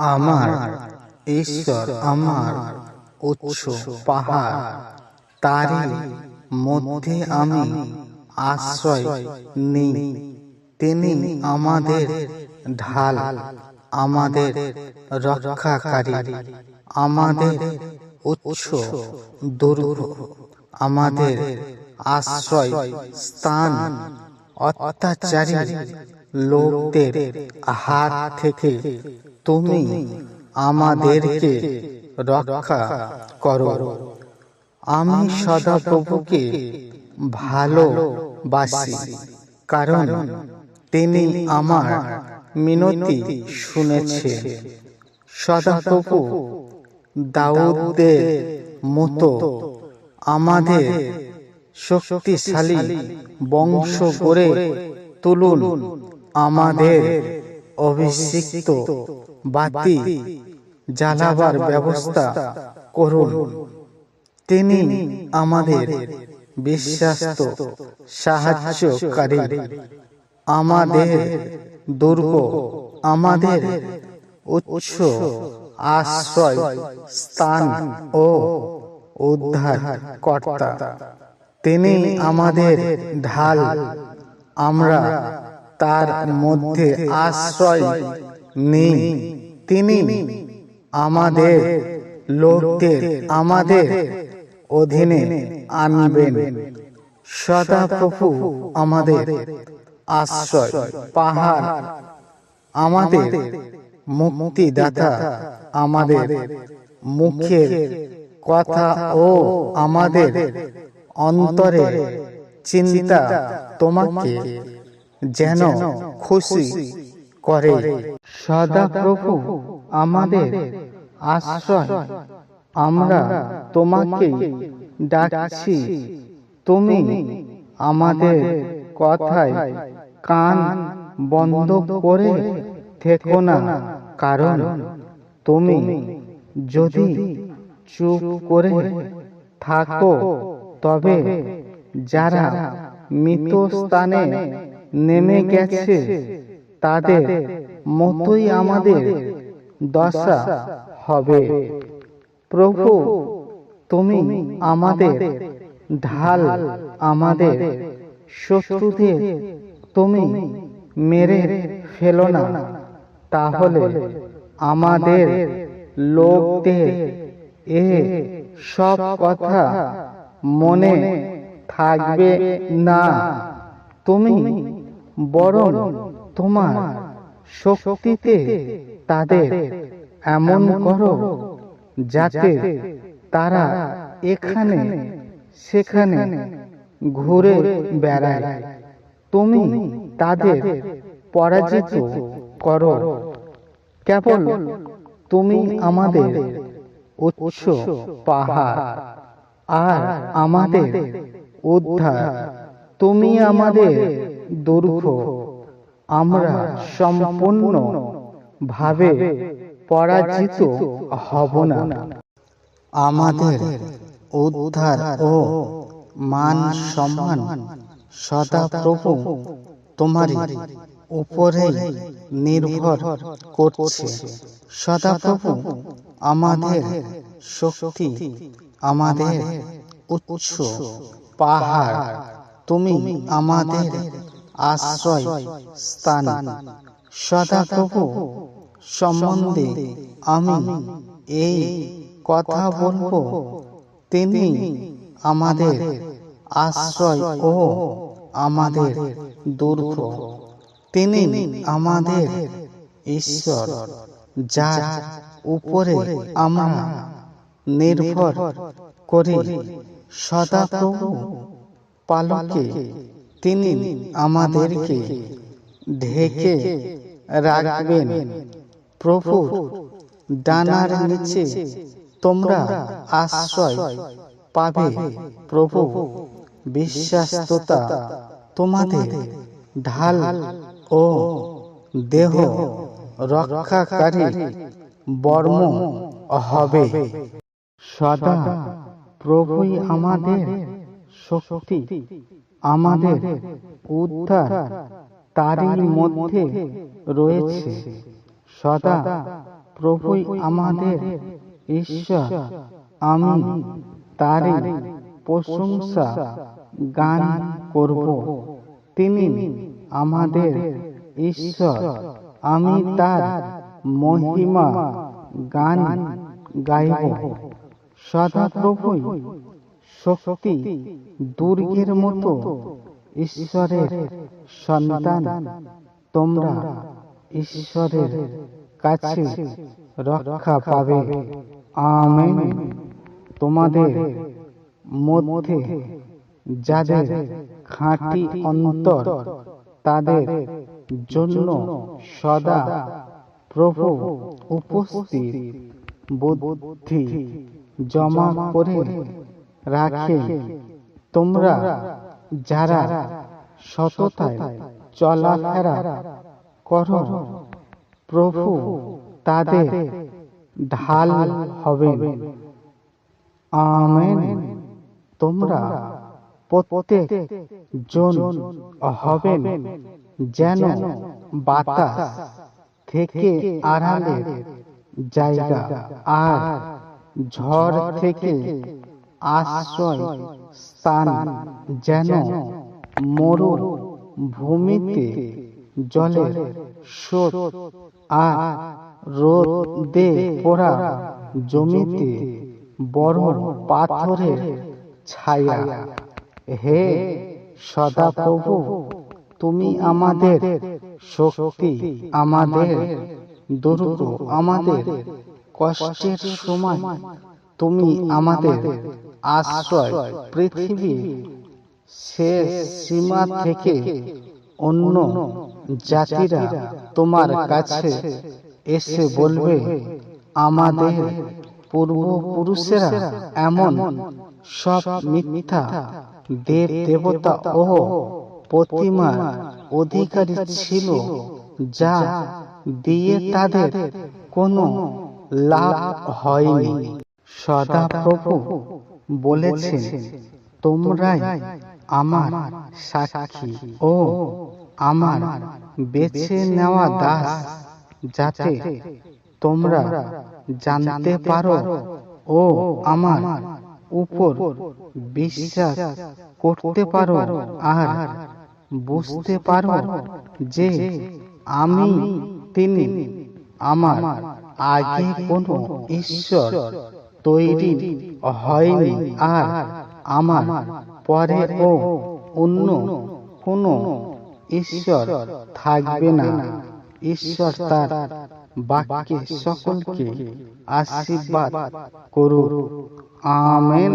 আমার ঈশ্বর, আমার উৎস, পাহাড়, তারই মধ্যে আমি আশ্রয় নিই। তিনি আমাদের ঢাল, আমাদের রক্ষাকারী, আমাদের উৎস, দুর্গ, আমাদের আশ্রয় স্থান, অত্যাচারী লোকদের হাত থেকে তুমি আমাদেরকে রক্ষা করো। আমি সদাপ্রভুকে ভালোবাসি, কারণ তিনি আমার মিনতি শুনেছে সদাপ্রভু দাউদের মতো আমাদের শক্তিশালী বংশ করে তুলুন। আমাদের অভিষিক্ত বাতি জ্বালাবার ব্যবস্থা করুন। তিনি আমাদের বিশ্বাস্ত সাহায্যকারী। আমাদের দুর্গ, আমাদের উৎস, আশ্রয়, স্থান ও উদ্ধার কর্তা তিনি আমাদের ঢাল, আমরা তার মধ্যে আশ্রয় নেই তিনি আমাদের লোকদের আমাদের অধীনে আনবেন। সদাপ্রভু আমাদের আশ্রয়, পাহাড়, আমাদের মুক্তিদাতা, আমাদের মুখের কথা ও আমাদের অন্তরে চিন্তা তোমাকে যেন খুশি করে। সদাপ্রভু আমাদের আশ্রয়। আমরা তোমাকে ডাকছি। তুমি আমাদের কথায় কান বন্ধ করে থেকো না। কারণ তুমি যদি চুপ করে থাকো, তবে যারা মৃত স্থানে নেমে গেছে তাদের মতোই আমাদের দশা হবে। প্রভু তুমি আমাদের ঢাল আমাদের শত্রুদের তুমি মেরে ফেলো না। তাহলে আমাদের লোকদের এ সব কথা মনে থাকবে না। তুমি বরং তোমার শক্তিতে তাদের এমন করো যাতে তারা এখানে, সেখানে ঘুরে বেড়ায়। তুমি তাদের পরাজিত করো। কেবল তুমি আমাদের উৎস পাহাড় আর আমাদের উদ্ধার। তুমি আমাদের দুর্গ। আমরা সম্পূর্ণ ভাবে পরাজিত হব না। আমাদের উদ্ধার ও মান সম্মান সদা প্রভু তোমারই উপরে নির্ভর করছে। সদা প্রভু আমাদের শক্তি আমাদের উৎস পাহাড়। তুমি আমাদের আশ্রয় সম্বন্ধে আমি এই কথা বলব। তিনি আমাদের আশ্রয় ও আমাদের দুর্গ। তিনি আমাদের ঈশ্বর, যার উপরে আমরা নির্ভর করি। সদা পালকে তিনি আমাদেরকে ঢেকে রাখবেন। প্রভু, ডানার নিচে তোমরা আশ্রয় পাবে। প্রভু, বিশ্বাস্ততা তোমাদের ঢাল ও দেহ রক্ষাকারী বর্ম হবে। সদা প্রভুই আমাদের শক্তি। আমাদের উদ্ধার তারই মধ্যে রয়েছে। সদা প্রভুই আমাদের ঈশ্বর। আমি তারই প্রশংসা গান করব। তিনি আমাদের ঈশ্বর। আমি তার মহিমা গান গাইব। সদাপ্রভুই শক্তি দুর্গের মতো ঈশ্বরের সন্তান। তোমরা ঈশ্বরের কাছে রক্ষা পাবে। আমেন। তোমাদের মধ্যে যাদের খাঁটি অন্তর, তাদের জন্য সদা প্রভু উপস্থিত। বুদ্ধি জমা করে রাখে। তোমরা যারা সততায় চলাফেরা করো প্রভু তাদের ঢাল হবেন আমেন। তোমরা প্রত্যেক জন হবেন যেন বাতাস থেকে আড়ালের জায়গা আর ঝড় থেকে আশ্রয়, স্থান যেন মরু ভূমিতে জলের স্রোত আর রোদে পোড়া জমিতে বড় পাথরের ছায়া। হে সদাপ্রভু, তুমি আমাদের শক্তি, আমাদের দুর্গ, আমাদের কষ্টের সময়, তুমি আমাদের আশ্রয় পৃথিবীর শেষ সীমা থেকে অন্য জাতিরা তোমার কাছে এসে বলবে, আমাদের পূর্বপুরুষেরা এমন সব মিথ্যা দেব দেবতা ও প্রতিমার অধিকারী ছিল যা দিয়ে তাদের কোনো লাভ হয়নি। সদাপ্রভু বলেছেন তোমরাই আমার সাক্ষী ও আমার বেছে নেওয়া দাস যাতে তোমরা জানতে পারো ও আমার উপর বিশ্বাস করতে পারো আর বুঝতে পারো যে আমি তিনি আমার আগে কোনো ঈশ্বর তৈরি হয়নি আর আমার পরে ও অন্য কোনো ঈশ্বর থাকবে না। ঈশ্বর তার বাক্যে সকলকে আশীর্বাদ করুক। আমেন।